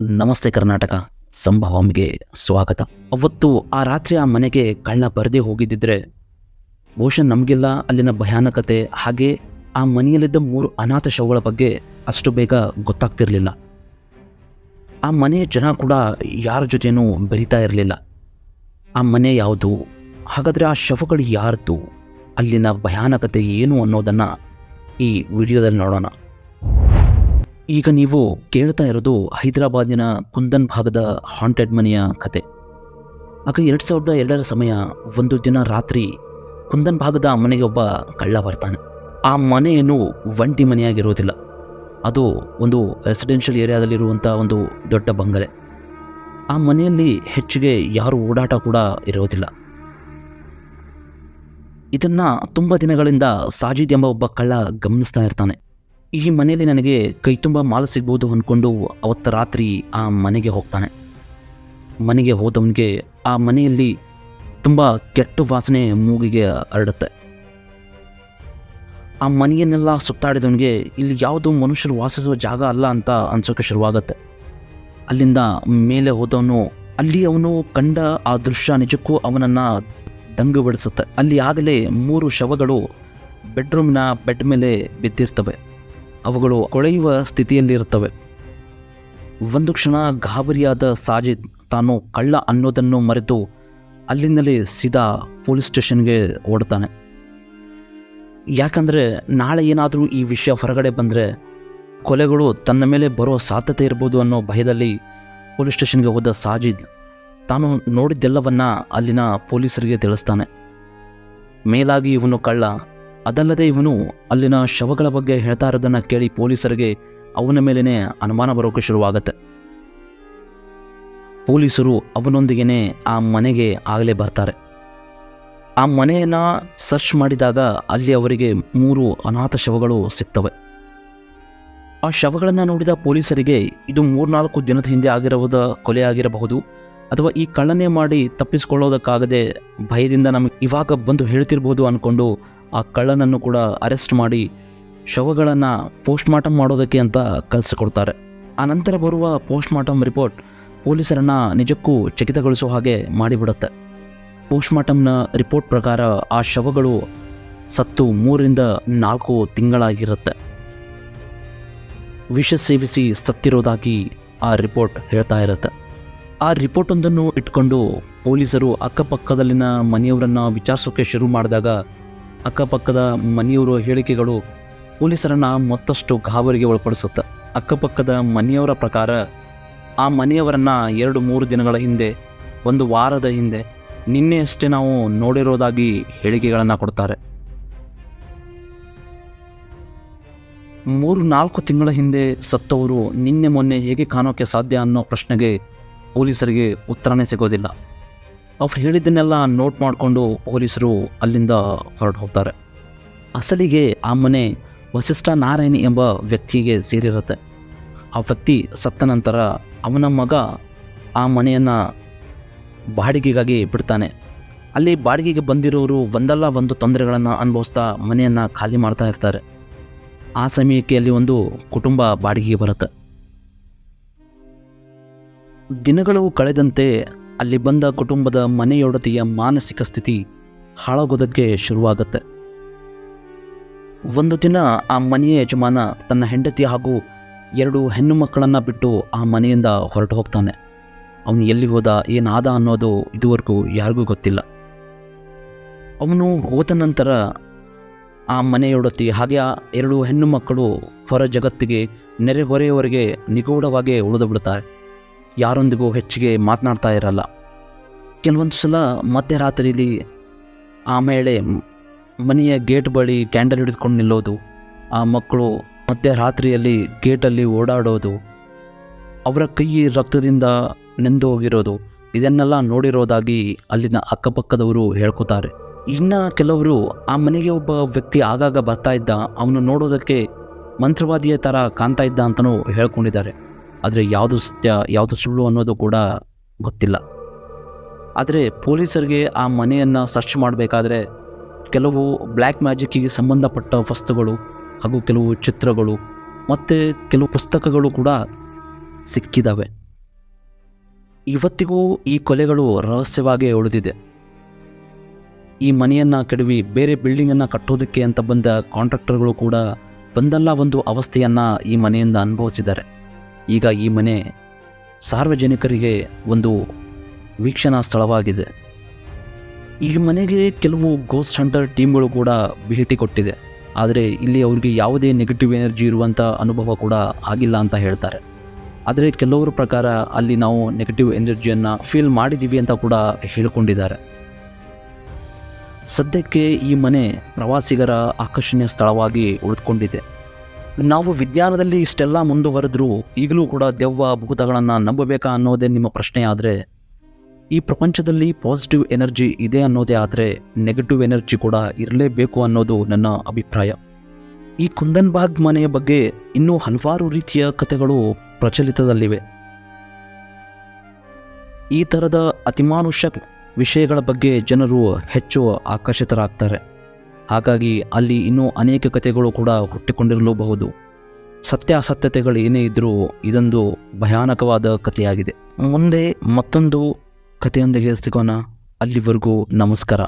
ನಮಸ್ತೆ ಕರ್ನಾಟಕ ಸಂಭವಂಗೆ ಸ್ವಾಗತ. ಅವತ್ತು ಆ ರಾತ್ರಿ ಆ ಮನೆಗೆ ಕಳ್ಳ ಬರದೇ ಹೋಗಿದ್ದಿದ್ರೆ ಬಹುಶಃ ನಮಗೆಲ್ಲ ಅಲ್ಲಿನ ಭಯಾನಕತೆ, ಹಾಗೆ ಆ ಮನೆಯಲ್ಲಿದ್ದ ಮೂರು ಅನಾಥ ಶವಗಳ ಬಗ್ಗೆ ಅಷ್ಟು ಬೇಗ ಗೊತ್ತಾಗ್ತಿರಲಿಲ್ಲ. ಆ ಮನೆಯ ಜನ ಕೂಡ ಯಾರ ಜೊತೆನೂ ಬೆರೀತಾ ಇರಲಿಲ್ಲ. ಆ ಮನೆ ಯಾವುದು, ಹಾಗಾದರೆ ಆ ಶವಗಳು ಯಾರದ್ದು ಅಲ್ಲಿನ ಭಯಾನಕತೆ ಏನು ಅನ್ನೋದನ್ನು ಈ ವಿಡಿಯೋದಲ್ಲಿ ನೋಡೋಣ. ಈಗ ನೀವು ಕೇಳ್ತಾ ಇರೋದು ಹೈದರಾಬಾದಿನ ಕುಂದನ್ ಭಾಗದ ಹಾಂಟೆಡ್ ಮನೆಯ ಕತೆ. ಆಗ ಎರಡು ಸಾವಿರದ ಎರಡರ ಸಮಯ, ಒಂದು ದಿನ ರಾತ್ರಿ ಕುಂದನ್ ಭಾಗದ ಮನೆಗೆ ಒಬ್ಬ ಕಳ್ಳ ಬರ್ತಾನೆ. ಆ ಮನೆಯನ್ನು ಒಂಟಿ ಮನೆಯಾಗಿರೋದಿಲ್ಲ. ಅದು ಒಂದು ರೆಸಿಡೆನ್ಷಿಯಲ್ ಏರಿಯಾದಲ್ಲಿರುವಂಥ ಒಂದು ದೊಡ್ಡ ಬಂಗಲೆ. ಆ ಮನೆಯಲ್ಲಿ ಹೆಚ್ಚಿಗೆ ಯಾರು ಓಡಾಟ ಕೂಡ ಇರೋದಿಲ್ಲ. ಇದನ್ನು ತುಂಬ ದಿನಗಳಿಂದ ಸಾಜಿದ್ ಎಂಬ ಒಬ್ಬ ಕಳ್ಳ ಗಮನಿಸ್ತಾ ಇರ್ತಾನೆ. ಈ ಮನೆಯಲ್ಲಿ ನನಗೆ ಕೈ ತುಂಬ ಮಾಲು ಸಿಗ್ಬೋದು ಅಂದ್ಕೊಂಡು ಅವತ್ತು ರಾತ್ರಿ ಆ ಮನೆಗೆ ಹೋಗ್ತಾನೆ. ಮನೆಗೆ ಹೋದವನಿಗೆ ಆ ಮನೆಯಲ್ಲಿ ತುಂಬ ಕೆಟ್ಟ ವಾಸನೆ ಮೂಗಿಗೆ ಹರಡುತ್ತೆ. ಆ ಮನೆಯನ್ನೆಲ್ಲ ಸುತ್ತಾಡಿದವನಿಗೆ ಇಲ್ಲಿ ಯಾವುದೋ ಮನುಷ್ಯರು ವಾಸಿಸುವ ಜಾಗ ಅಲ್ಲ ಅಂತ ಅನ್ಸೋಕೆ ಶುರುವಾಗತ್ತೆ. ಅಲ್ಲಿಂದ ಮೇಲೆ ಹೋದವನು, ಅಲ್ಲಿ ಅವನು ಕಂಡ ಆ ದೃಶ್ಯ ನಿಜಕ್ಕೂ ಅವನನ್ನು ದಂಗು ಬಿಡಿಸುತ್ತೆ. ಅಲ್ಲಿ ಆಗಲೇ ಮೂರು ಶವಗಳು ಬೆಡ್ರೂಮ್ನ ಬೆಡ್ ಮೇಲೆ ಬಿದ್ದಿರ್ತವೆ. ಅವುಗಳು ಕೊಳೆಯುವ ಸ್ಥಿತಿಯಲ್ಲಿರುತ್ತವೆ. ಒಂದು ಕ್ಷಣ ಗಾಬರಿಯಾದ ಸಾಜಿದ್ ತಾನು ಕಳ್ಳ ಅನ್ನೋದನ್ನು ಮರೆತು ಅಲ್ಲಿಂದಲೇ ಸೀದಾ ಪೊಲೀಸ್ ಸ್ಟೇಷನ್ಗೆ ಓಡ್ತಾನೆ. ಯಾಕಂದರೆ ನಾಳೆ ಏನಾದರೂ ಈ ವಿಷಯ ಹೊರಗಡೆ ಬಂದರೆ ಕೊಲೆಗಳು ತನ್ನ ಮೇಲೆ ಬರೋ ಸಾಧ್ಯತೆ ಇರ್ಬೋದು ಅನ್ನೋ ಭಯದಲ್ಲಿ ಪೊಲೀಸ್ ಸ್ಟೇಷನ್ಗೆ ಹೋದ ಸಾಜಿದ್ ತಾನು ನೋಡಿದ್ದೆಲ್ಲವನ್ನ ಅಲ್ಲಿನ ಪೊಲೀಸರಿಗೆ ತಿಳಿಸ್ತಾನೆ. ಮೇಲಾಗಿ ಇವನು ಕಳ್ಳ ಅದಲ್ಲದೆ ಇವನು ಅಲ್ಲಿನ ಶವಗಳ ಬಗ್ಗೆ ಹೇಳ್ತಾ ಇರೋದನ್ನು ಕೇಳಿ ಪೊಲೀಸರಿಗೆ ಅವನ ಮೇಲೇ ಅನುಮಾನ ಬರೋಕೆ ಶುರುವಾಗತ್ತೆ. ಪೊಲೀಸರು ಅವನೊಂದಿಗೇನೆ ಆ ಮನೆಗೆ ಆಗಲೇ ಬರ್ತಾರೆ. ಆ ಮನೆಯನ್ನು ಸರ್ಚ್ ಮಾಡಿದಾಗ ಅಲ್ಲಿ ಅವರಿಗೆ ಮೂರು ಅನಾಥ ಶವಗಳು ಸಿಗ್ತವೆ. ಆ ಶವಗಳನ್ನು ನೋಡಿದ ಪೊಲೀಸರಿಗೆ ಇದು ಮೂರ್ನಾಲ್ಕು ದಿನದ ಹಿಂದೆ ಆಗಿರುವುದ ಕೊಲೆ ಆಗಿರಬಹುದು ಅಥವಾ ಈ ಕಳ್ಳನೆ ಮಾಡಿ ತಪ್ಪಿಸಿಕೊಳ್ಳೋದಕ್ಕಾಗದೆ ಭಯದಿಂದ ನಮಗೆ ಇವಾಗ ಬಂದು ಹೇಳ್ತಿರ್ಬೋದು ಅಂದ್ಕೊಂಡು ಆ ಕಳ್ಳನನ್ನು ಕೂಡ ಅರೆಸ್ಟ್ ಮಾಡಿ ಶವಗಳನ್ನು ಪೋಸ್ಟ್ಮಾರ್ಟಮ್ ಮಾಡೋದಕ್ಕೆ ಅಂತ ಕಳಿಸಿಕೊಡ್ತಾರೆ. ಆ ನಂತರ ಬರುವ ಪೋಸ್ಟ್ಮಾರ್ಟಮ್ ರಿಪೋರ್ಟ್ ಪೊಲೀಸರನ್ನು ನಿಜಕ್ಕೂ ಚಕಿತಗೊಳಿಸೋ ಹಾಗೆ ಮಾಡಿಬಿಡುತ್ತೆ. ಪೋಸ್ಟ್ಮಾರ್ಟಮ್ನ ರಿಪೋರ್ಟ್ ಪ್ರಕಾರ ಆ ಶವಗಳು ಸತ್ತು ಮೂರರಿಂದ ನಾಲ್ಕು ತಿಂಗಳಾಗಿರುತ್ತೆ. ವಿಷ ಸೇವಿಸಿ ಸತ್ತಿರೋದಾಗಿ ಆ ರಿಪೋರ್ಟ್ ಹೇಳ್ತಾ ಇರುತ್ತೆ. ಆ ರಿಪೋರ್ಟೊಂದನ್ನು ಇಟ್ಕೊಂಡು ಪೊಲೀಸರು ಅಕ್ಕಪಕ್ಕದಲ್ಲಿನ ಮನೆಯವರನ್ನು ವಿಚಾರಿಸೋಕೆ ಶುರು ಮಾಡಿದಾಗ ಅಕ್ಕಪಕ್ಕದ ಮನೆಯವರ ಹೇಳಿಕೆಗಳು ಪೊಲೀಸರನ್ನು ಮತ್ತಷ್ಟು ಗಾಬರಿಗೆ ಒಳಪಡಿಸುತ್ತೆ. ಅಕ್ಕಪಕ್ಕದ ಮನೆಯವರ ಪ್ರಕಾರ ಆ ಮನೆಯವರನ್ನು ಎರಡು ಮೂರು ದಿನಗಳ ಹಿಂದೆ, ಒಂದು ವಾರದ ಹಿಂದೆ ನಿನ್ನೆಯಷ್ಟೇ ನಾವು ನೋಡಿರೋದಾಗಿ ಹೇಳಿಕೆಗಳನ್ನು ಕೊಡ್ತಾರೆ. ಮೂರು ನಾಲ್ಕು ತಿಂಗಳ ಹಿಂದೆ ಸತ್ತವರು ನಿನ್ನೆ ಮೊನ್ನೆ ಹೇಗೆ ಕಾಣೋಕ್ಕೆ ಸಾಧ್ಯ ಅನ್ನೋ ಪ್ರಶ್ನೆಗೆ ಪೊಲೀಸರಿಗೆ ಉತ್ತರನೇ ಸಿಗೋದಿಲ್ಲ. ಅವ್ರು ಹೇಳಿದ್ದನ್ನೆಲ್ಲ ನೋಟ್ ಮಾಡಿಕೊಂಡು ಪೊಲೀಸರು ಅಲ್ಲಿಂದ ಹೊರಟು ಹೋಗ್ತಾರೆ. ಅಸಲಿಗೆ ಆ ಮನೆ ವಸಿಷ್ಠ ನಾರಾಯಣಿ ಎಂಬ ವ್ಯಕ್ತಿಗೆ ಸೇರಿರುತ್ತೆ. ಆ ವ್ಯಕ್ತಿ ಸತ್ತ ನಂತರ ಅವನ ಮಗ ಆ ಮನೆಯನ್ನು ಬಾಡಿಗೆಗಾಗಿ ಬಿಡ್ತಾನೆ. ಅಲ್ಲಿ ಬಾಡಿಗೆಗೆ ಬಂದಿರೋರು ಒಂದಲ್ಲ ಒಂದು ತೊಂದರೆಗಳನ್ನು ಅನುಭವಿಸ್ತಾ ಮನೆಯನ್ನು ಖಾಲಿ ಮಾಡ್ತಾ ಇರ್ತಾರೆ. ಆ ಸಮಯಕ್ಕೆ ಅಲ್ಲಿ ಒಂದು ಕುಟುಂಬ ಬಾಡಿಗೆಗೆ ಬರುತ್ತೆ. ದಿನಗಳು ಕಳೆದಂತೆ ಅಲ್ಲಿ ಬಂದ ಕುಟುಂಬದ ಮನೆಯೊಡತಿಯ ಮಾನಸಿಕ ಸ್ಥಿತಿ ಹಾಳಾಗೋದಕ್ಕೆ ಶುರುವಾಗುತ್ತೆ. ಒಂದು ದಿನ ಆ ಮನೆಯ ಯಜಮಾನ ತನ್ನ ಹೆಂಡತಿ ಹಾಗೂ ಎರಡು ಹೆಣ್ಣು ಮಕ್ಕಳನ್ನು ಬಿಟ್ಟು ಆ ಮನೆಯಿಂದ ಹೊರಟು ಹೋಗ್ತಾನೆ. ಅವನು ಎಲ್ಲಿ ಹೋದ ಏನಾದ ಅನ್ನೋದು ಇದುವರೆಗೂ ಯಾರಿಗೂ ಗೊತ್ತಿಲ್ಲ. ಅವನು ಹೋದ ನಂತರ ಆ ಮನೆಯೊಡತಿ ಹಾಗೆ ಆ ಎರಡು ಹೆಣ್ಣು ಮಕ್ಕಳು ಹೊರ ಜಗತ್ತಿಗೆ ನೆರೆಹೊರೆಯವರೆಗೆ ನಿಗೂಢವಾಗಿ ಉಳಿದು ಬಿಡ್ತಾರೆ. ಯಾರೊಂದಿಗೂ ಹೆಚ್ಚಿಗೆ ಮಾತನಾಡ್ತಾ ಇರಲ್ಲ. ಕೆಲವೊಂದು ಸಲ ಮಧ್ಯರಾತ್ರಿಯಲ್ಲಿ ಆಮೇಲೆ ಮನೆಯ ಗೇಟ್ ಬಳಿ ಕ್ಯಾಂಡಲ್ ಹಿಡಿದುಕೊಂಡು ನಿಲ್ಲೋದು, ಆ ಮಕ್ಕಳು ಮಧ್ಯರಾತ್ರಿಯಲ್ಲಿ ಗೇಟಲ್ಲಿ ಓಡಾಡೋದು, ಅವರ ಕೈ ರಕ್ತದಿಂದ ನೆಂದು ಹೋಗಿರೋದು, ಇದನ್ನೆಲ್ಲ ನೋಡಿರೋದಾಗಿ ಅಲ್ಲಿನ ಅಕ್ಕಪಕ್ಕದವರು ಹೇಳ್ಕೊತಾರೆ. ಇನ್ನು ಕೆಲವರು ಆ ಮನೆಗೆ ಒಬ್ಬ ವ್ಯಕ್ತಿ ಆಗಾಗ ಬರ್ತಾ ಇದ್ದ, ಅವನು ನೋಡೋದಕ್ಕೆ ಮಂತ್ರವಾದಿಯ ಥರ ಕಾಣ್ತಾ ಇದ್ದ ಅಂತಲೂ ಹೇಳ್ಕೊಂಡಿದ್ದಾರೆ. ಆದರೆ ಯಾವುದು ಸತ್ಯ, ಯಾವುದು ಸುಳ್ಳು ಅನ್ನೋದು ಕೂಡ ಗೊತ್ತಿಲ್ಲ. ಆದರೆ ಪೊಲೀಸರಿಗೆ ಆ ಮನೆಯನ್ನು ಸರ್ಚ್ ಮಾಡಬೇಕಾದ್ರೆ ಕೆಲವು ಬ್ಲ್ಯಾಕ್ ಮ್ಯಾಜಿಕ್ಕಿಗೆ ಸಂಬಂಧಪಟ್ಟ ವಸ್ತುಗಳು ಹಾಗೂ ಕೆಲವು ಚಿತ್ರಗಳು ಮತ್ತು ಕೆಲವು ಪುಸ್ತಕಗಳು ಕೂಡ ಸಿಕ್ಕಿದ್ದಾವೆ ಇವತ್ತಿಗೂ ಈ ಕೊಲೆಗಳು ರಹಸ್ಯವಾಗಿ ಉಳಿದಿದೆ. ಈ ಮನೆಯನ್ನು ಕೆಡವಿ ಬೇರೆ ಬಿಲ್ಡಿಂಗನ್ನು ಕಟ್ಟೋದಕ್ಕೆ ಅಂತ ಬಂದ ಕಾಂಟ್ರಾಕ್ಟರ್ಗಳು ಕೂಡ ಒಂದಲ್ಲ ಒಂದು ಅವಸ್ಥೆಯನ್ನು ಈ ಮನೆಯಿಂದ ಅನುಭವಿಸಿದ್ದಾರೆ. ಈಗ ಈ ಮನೆ ಸಾರ್ವಜನಿಕರಿಗೆ ಒಂದು ವೀಕ್ಷಣಾ ಸ್ಥಳವಾಗಿದೆ. ಈ ಮನೆಗೆ ಕೆಲವು ಗೋಸ್ಟ್ ಹಂಟರ್ ಟೀಮ್ಗಳು ಕೂಡ ಭೇಟಿ ಕೊಟ್ಟಿದೆ. ಆದರೆ ಇಲ್ಲಿ ಅವ್ರಿಗೆ ಯಾವುದೇ ನೆಗೆಟಿವ್ ಎನರ್ಜಿ ಇರುವಂಥ ಅನುಭವ ಕೂಡ ಆಗಿಲ್ಲ ಅಂತ ಹೇಳ್ತಾರೆ. ಆದರೆ ಕೆಲವರ ಪ್ರಕಾರ ಅಲ್ಲಿ ನಾವು ನೆಗೆಟಿವ್ ಎನರ್ಜಿಯನ್ನು ಫೀಲ್ ಮಾಡಿದ್ದೀವಿ ಅಂತ ಕೂಡ ಹೇಳಿಕೊಂಡಿದ್ದಾರೆ. ಸದ್ಯಕ್ಕೆ ಈ ಮನೆ ಪ್ರವಾಸಿಗರ ಆಕರ್ಷಣೀಯ ಸ್ಥಳವಾಗಿ ಉಳಿದುಕೊಂಡಿದೆ. ನಾವು ವಿಜ್ಞಾನದಲ್ಲಿ ಇಷ್ಟೆಲ್ಲ ಮುಂದುವರೆದ್ರೂ ಈಗಲೂ ಕೂಡ ದೆವ್ವ ಭೂತಗಳನ್ನು ನಂಬಬೇಕಾ ಅನ್ನೋದೇ ನಿಮ್ಮ ಪ್ರಶ್ನೆ ಆದರೆ, ಈ ಪ್ರಪಂಚದಲ್ಲಿ ಪಾಸಿಟಿವ್ ಎನರ್ಜಿ ಇದೆ ಅನ್ನೋದೇ ಆದರೆ ನೆಗೆಟಿವ್ ಎನರ್ಜಿ ಕೂಡ ಇರಲೇಬೇಕು ಅನ್ನೋದು ನನ್ನ ಅಭಿಪ್ರಾಯ. ಈ ಕುಂದನ್ಬಾಗ್ ಮನೆಯ ಬಗ್ಗೆ ಇನ್ನೂ ಹಲವಾರು ರೀತಿಯ ಕಥೆಗಳು ಪ್ರಚಲಿತದಲ್ಲಿವೆ. ಈ ಥರದ ಅತಿಮಾನುಷ ವಿಷಯಗಳ ಬಗ್ಗೆ ಜನರು ಹೆಚ್ಚು ಆಕರ್ಷಿತರಾಗ್ತಾರೆ. ಹಾಗಾಗಿ ಅಲ್ಲಿ ಇನ್ನೂ ಅನೇಕ ಕಥೆಗಳು ಕೂಡ ಹುಟ್ಟಿಕೊಂಡಿರಲೂಬಹುದು. ಸತ್ಯಾಸತ್ಯತೆಗಳು ಏನೇ ಇದ್ದರೂ ಇದೊಂದು ಭಯಾನಕವಾದ ಕಥೆಯಾಗಿದೆ. ಮುಂದೆ ಮತ್ತೊಂದು ಕಥೆಯೊಂದಿಗೆ ಸಿಗೋಣ. ಅಲ್ಲಿವರೆಗೂ ನಮಸ್ಕಾರ.